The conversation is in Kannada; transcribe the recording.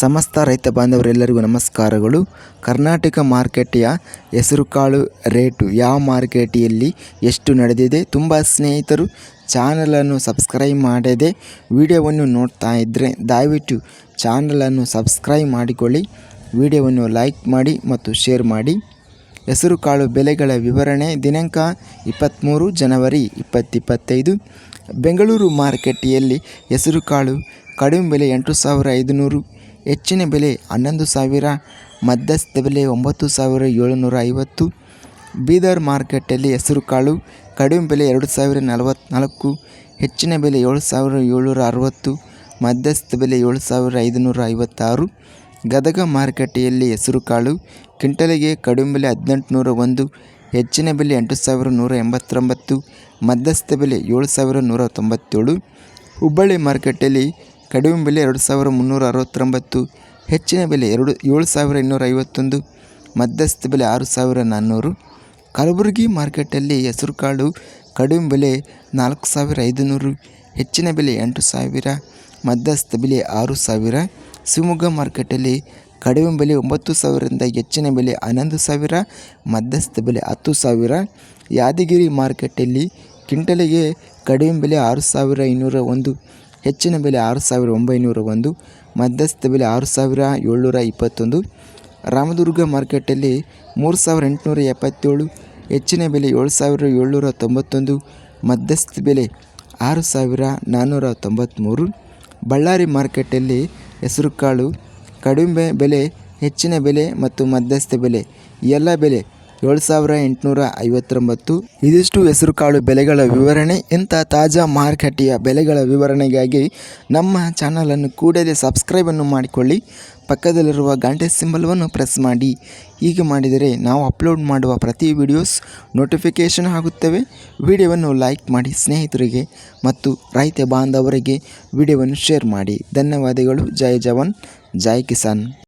ಸಮಸ್ತ ರೈತ ಬಾಂಧವರೆಲ್ಲರಿಗೂ ನಮಸ್ಕಾರಗಳು. ಕರ್ನಾಟಕ ಮಾರ್ಕೆಟಿಯ ಹೆಸರುಕಾಳು ರೇಟು ಯಾವ ಮಾರ್ಕೆಟಿಯಲ್ಲಿ ಎಷ್ಟು ನಡೆದಿದೆ ತುಂಬ ಸ್ನೇಹಿತರು ಚಾನಲನ್ನು ಸಬ್ಸ್ಕ್ರೈಬ್ ಮಾಡದೆ ವಿಡಿಯೋವನ್ನು ನೋಡ್ತಾ ಇದ್ದರೆ ದಯವಿಟ್ಟು ಚಾನಲನ್ನು ಸಬ್ಸ್ಕ್ರೈಬ್ ಮಾಡಿಕೊಳ್ಳಿ. ವಿಡಿಯೋವನ್ನು ಲೈಕ್ ಮಾಡಿ ಮತ್ತು ಶೇರ್ ಮಾಡಿ. ಹೆಸರುಕಾಳು ಬೆಲೆಗಳ ವಿವರಣೆ ದಿನಾಂಕ ಇಪ್ಪತ್ತ್ಮೂರು ಜನವರಿ ಇಪ್ಪತ್ತಿಪ್ಪತ್ತೈದು. ಬೆಂಗಳೂರು ಮಾರುಕಟ್ಟೆಯಲ್ಲಿ ಹೆಸರುಕಾಳು ಕಡಿಮೆ ಬೆಲೆ ಎಂಟು ಸಾವಿರ ಐದುನೂರು. ಹೆಚ್ಚಿನ ಬೆಲೆ ಹನ್ನೊಂದು ಸಾವಿರ, ಮಧ್ಯಸ್ಥ ಬೆಲೆ ಒಂಬತ್ತು ಸಾವಿರ ಏಳುನೂರ ಐವತ್ತು. ಬೀದರ್ ಮಾರ್ಕೆಟಲ್ಲಿ ಹೆಸರುಕಾಳು ಕಡಿಮೆ ಬೆಲೆ ಎರಡು ಸಾವಿರ ನಲವತ್ತ್ನಾಲ್ಕು ಹೆಚ್ಚಿನ ಬೆಲೆ ಏಳು ಸಾವಿರ ಏಳ್ನೂರ ಅರವತ್ತು, ಮಧ್ಯಸ್ಥ ಬೆಲೆ ಏಳು ಸಾವಿರ ಐದುನೂರ ಐವತ್ತಾರು. ಗದಗ ಮಾರುಕಟ್ಟೆಯಲ್ಲಿ ಹೆಸರುಕಾಳು ಕ್ವಿಂಟಲಿಗೆ ಕಡಿಮೆ ಬೆಲೆ ಹದಿನೆಂಟುನೂರ ಒಂದು, ಹೆಚ್ಚಿನ ಬೆಲೆ ಎಂಟು ಸಾವಿರ ನೂರ ಎಂಬತ್ತೊಂಬತ್ತು, ಮಧ್ಯಸ್ಥ ಬೆಲೆ ಏಳು ಸಾವಿರ ನೂರ ತೊಂಬತ್ತೇಳು. ಹುಬ್ಬಳ್ಳಿ ಮಾರುಕಟ್ಟೆಯಲ್ಲಿ ಕಡಿಮೆ ಬೆಲೆ ಎರಡು ಸಾವಿರ ಮುನ್ನೂರ ಅರವತ್ತೊಂಬತ್ತು, ಹೆಚ್ಚಿನ ಬೆಲೆ ಎರಡು, ಏಳು ಸಾವಿರ ಇನ್ನೂರ ಐವತ್ತೊಂದು, ಮಧ್ಯಸ್ಥ ಬೆಲೆ ಆರು ಸಾವಿರ ನಾನ್ನೂರು. ಕಲಬುರಗಿ ಮಾರ್ಕೆಟಲ್ಲಿ ಹೆಸರುಕಾಳು ಕಡಿಮೆ ಬೆಲೆ ನಾಲ್ಕು ಸಾವಿರ ಐದುನೂರು, ಹೆಚ್ಚಿನ ಬೆಲೆ ಎಂಟು ಸಾವಿರ, ಮಧ್ಯಸ್ಥ ಬೆಲೆ ಆರು ಸಾವಿರ. ಶಿವಮೊಗ್ಗ ಮಾರ್ಕೆಟಲ್ಲಿ ಕಡಿಮೆ ಬೆಲೆ ಒಂಬತ್ತು ಸಾವಿರದಿಂದ ಹೆಚ್ಚಿನ ಬೆಲೆ ಹನ್ನೊಂದು ಸಾವಿರ, ಮಧ್ಯಸ್ಥ ಬೆಲೆ ಹತ್ತು ಸಾವಿರ. ಯಾದಗಿರಿ ಮಾರ್ಕೆಟಲ್ಲಿ ಕ್ವಿಂಟಲಿಗೆ ಕಡಿಮೆ ಬೆಲೆ ಆರು ಸಾವಿರ ಇನ್ನೂರ ಒಂದು ಹೆಚ್ಚಿನ ಬೆಲೆ ಆರು ಸಾವಿರ ಒಂಬೈನೂರ ಒಂದು ಮಧ್ಯಸ್ಥ ಬೆಲೆ ಆರು ಸಾವಿರ ಏಳ್ನೂರ ಇಪ್ಪತ್ತೊಂದು. ರಾಮದುರ್ಗ ಮಾರ್ಕೆಟಲ್ಲಿ ಮೂರು ಸಾವಿರ ಎಂಟುನೂರ ಎಪ್ಪತ್ತೇಳು, ಹೆಚ್ಚಿನ ಬೆಲೆ ಏಳು ಸಾವಿರ ಏಳ್ನೂರ ತೊಂಬತ್ತೊಂದು ಮಧ್ಯಸ್ಥ ಬೆಲೆ ಆರು ಸಾವಿರ ನಾನ್ನೂರ ತೊಂಬತ್ತ್ಮೂರು ಬಳ್ಳಾರಿ ಮಾರ್ಕೆಟಲ್ಲಿ ಹೆಸರುಕಾಳು, ಕಡಿಮೆ ಬೆಲೆ, ಹೆಚ್ಚಿನ ಬೆಲೆ ಮತ್ತು ಮಧ್ಯಸ್ಥ ಬೆಲೆ ಎಲ್ಲ ಬೆಲೆ ಏಳು ಸಾವಿರ ಎಂಟುನೂರ ಐವತ್ತೊಂಬತ್ತು. ಇದಿಷ್ಟು ಹೆಸರುಕಾಳು ಬೆಲೆಗಳ ವಿವರಣೆ. ಇಂಥ ತಾಜಾ ಮಾರುಕಟ್ಟೆಯ ಬೆಲೆಗಳ ವಿವರಣೆಗಾಗಿ ನಮ್ಮ ಚಾನಲನ್ನು ಕೂಡಲೇ ಸಬ್ಸ್ಕ್ರೈಬನ್ನು ಮಾಡಿಕೊಳ್ಳಿ. ಪಕ್ಕದಲ್ಲಿರುವ ಗಂಟೆ ಸಿಂಬಲ್ವನ್ನು ಪ್ರೆಸ್ ಮಾಡಿ. ಹೀಗೆ ಮಾಡಿದರೆ ನಾವು ಅಪ್ಲೋಡ್ ಮಾಡುವ ಪ್ರತಿ ವಿಡಿಯೋಸ್ ನೋಟಿಫಿಕೇಷನ್ ಆಗುತ್ತವೆ. ವಿಡಿಯೋವನ್ನು ಲೈಕ್ ಮಾಡಿ ಸ್ನೇಹಿತರಿಗೆ ಮತ್ತು ರೈತ ಬಾಂಧವರಿಗೆ ವಿಡಿಯೋವನ್ನು ಶೇರ್ ಮಾಡಿ. ಧನ್ಯವಾದಗಳು. ಜೈ ಜವಾನ್. ಜೈ ಕಿಸಾನ್.